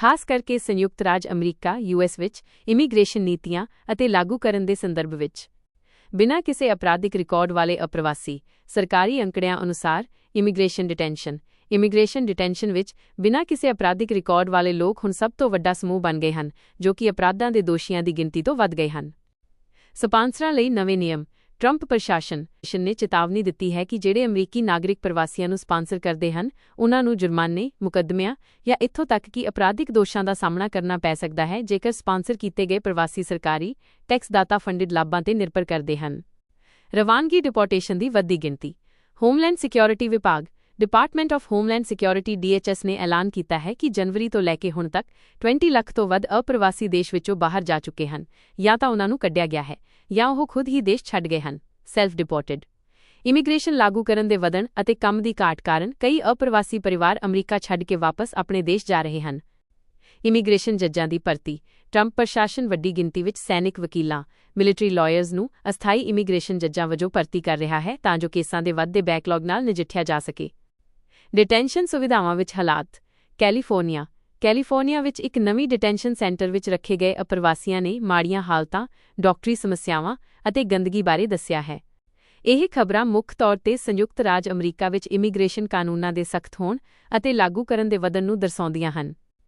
ਖਾਸ ਕਰਕੇ ਸੰਯੁਕਤ ਰਾਜ ਅਮਰੀਕਾ ਯੂਐਸ ਵਿੱਚ ਇਮੀਗ੍ਰੇਸ਼ਨ ਨੀਤੀਆਂ ਅਤੇ ਲਾਗੂ ਕਰਨ ਦੇ ਸੰਦਰਭ ਵਿੱਚ। ਬਿਨਾਂ ਕਿਸੇ ਅਪਰਾਧਿਕ ਰਿਕਾਰਡ ਵਾਲੇ ਅਪ੍ਰਵਾਸੀ, ਸਰਕਾਰੀ ਅੰਕੜਿਆਂ ਅਨੁਸਾਰ ਇਮੀਗ੍ਰੇਸ਼ਨ ਡਿਟੈਂਸ਼ਨ ਇਮੀਗ੍ਰੇਸ਼ਨ ਡਿਟੈਂਸ਼ਨ ਵਿੱਚ ਬਿਨਾਂ ਕਿਸੇ ਅਪਰਾਧਿਕ ਰਿਕਾਰਡ ਵਾਲੇ ਲੋਕ ਹੁਣ ਸਭ ਤੋਂ ਵੱਡਾ ਸਮੂਹ ਬਣ ਗਏ ਹਨ, ਜੋ ਕਿ ਅਪਰਾਧਾਂ ਦੇ ਦੋਸ਼ੀਆਂ ਦੀ ਗਿਣਤੀ ਤੋਂ ਵੱਧ ਗਏ ਹਨ। ਸਪਾਂਸਰਾਂ ਲਈ ਨਵੇਂ ਨਿਯਮ ਟਰੰਪ ਪ੍ਰਸ਼ਾਸਨ ਨੇ ਚੇਤਾਵਨੀ ਦਿੱਤੀ ਹੈ ਕਿ ਜਿਹੜੇ ਅਮਰੀਕੀ ਨਾਗਰਿਕ ਪ੍ਰਵਾਸੀਆਂ ਨੂੰ ਸਪਾਂਸਰ ਕਰਦੇ ਹਨ ਉਨ੍ਹਾਂ ਨੂੰ ਜੁਰਮਾਨੇ, ਮੁਕੱਦਮਿਆਂ ਜਾਂ ਇੱਥੋਂ ਤੱਕ ਕਿ ਅਪਰਾਧਿਕ ਦੋਸ਼ਾਂ ਦਾ ਸਾਹਮਣਾ ਕਰਨਾ ਪੈ ਸਕਦਾ ਹੈ, ਜੇਕਰ ਸਪਾਂਸਰ ਕੀਤੇ ਗਏ ਪ੍ਰਵਾਸੀ ਸਰਕਾਰੀ ਟੈਕਸਦਾਤਾ ਫੰਡਡ ਲਾਭਾਂ ਤੇ ਨਿਰਭਰ ਕਰਦੇ ਹਨ। ਰਵਾਨਗੀ ਡਿਪੋਰਟੇਸ਼ਨ ਦੀ ਵੱਧਦੀ ਗਿਣਤੀ। ਹੋਮਲੈਂਡ ਸਿਕਿਉਰਿਟੀ ਵਿਭਾਗ department of homeland security DHS ਨੇ ਐਲਾਨ ਕੀਤਾ ਹੈ ਕਿ ਜਨਵਰੀ ਤੋਂ ਲੈ ਕੇ ਹੁਣ ਤੱਕ 20 ਲੱਖ ਤੋਂ ਵੱਧ ਅਪ੍ਰਵਾਸੀ ਦੇਸ਼ ਵਿੱਚੋਂ ਬਾਹਰ ਜਾ ਚੁੱਕੇ ਹਨ। ਜਾਂ ਤਾਂ ਉਨ੍ਹਾਂ ਨੂੰ ਕੱਢਿਆ ਗਿਆ ਹੈ, ਜਾਂ ਉਹ ਖੁਦ ਹੀ ਦੇਸ਼ ਛੱਡ ਗਏ ਹਨ। ਸੈਲਫ ਡਿਪੋਰਟਡ ਇਮੀਗ੍ਰੇਸ਼ਨ ਲਾਗੂ ਕਰਨ ਦੇ ਵਧਣ ਅਤੇ ਕੰਮ ਦੀ ਘਾਟ ਕਾਰਨ ਕਈ ਅਪ੍ਰਵਾਸੀ ਪਰਿਵਾਰ ਅਮਰੀਕਾ ਛੱਡ ਕੇ ਵਾਪਸ ਆਪਣੇ ਦੇਸ਼ ਜਾ ਰਹੇ ਹਨ। ਇਮੀਗ੍ਰੇਸ਼ਨ ਜੱਜਾਂ ਦੀ ਭਰਤੀ। ਟਰੰਪ ਪ੍ਰਸ਼ਾਸਨ ਵੱਡੀ ਗਿਣਤੀ ਵਿੱਚ ਸੈਨਿਕ ਵਕੀਲਾਂ ਮਿਲਟਰੀ ਲਾਇਰਜ਼ ਨੂੰ ਅਸਥਾਈ ਇਮੀਗ੍ਰੇਸ਼ਨ ਜੱਜਾਂ ਵਜੋਂ ਭਰਤੀ ਕਰ ਰਿਹਾ ਹੈ ਤਾਂ ਜੋ ਕੇਸਾਂ ਦੇ ਵੱਧਦੇ ਬੈਕਲਾਗ ਨਾਲ ਨਜਿੱਠਿਆ ਜਾ ਸਕੇ। ਡਿਟੈਂਸ਼ਨ ਸੁਵਿਧਾਵਾਂ ਵਿੱਚ ਹਾਲਾਤ, ਕੈਲੀਫੋਰਨੀਆ ਕੈਲੀਫੋਰਨੀਆ ਵਿੱਚ ਇੱਕ ਨਵੀਂ ਡਿਟੈਂਸ਼ਨ ਸੈਂਟਰ ਵਿੱਚ ਰੱਖੇ ਗਏ ਅਪਰਵਾਸੀਆਂ ਨੇ ਮਾੜੀਆਂ ਹਾਲਤਾਂ, ਡਾਕਟਰੀ ਸਮੱਸਿਆਵਾਂ ਅਤੇ ਗੰਦਗੀ ਬਾਰੇ ਦੱਸਿਆ ਹੈ। ਇਹ ਖਬਰਾਂ ਮੁੱਖ ਤੌਰ ਤੇ ਸੰਯੁਕਤ ਰਾਜ ਅਮਰੀਕਾ ਵਿੱਚ ਇਮੀਗ੍ਰੇਸ਼ਨ ਕਾਨੂੰਨਾਂ ਦੇ ਸਖਤ ਹੋਣ ਅਤੇ ਲਾਗੂ ਕਰਨ ਦੇ ਵਧਣ ਨੂੰ ਦਰਸਾਉਂਦੀਆਂ ਹਨ।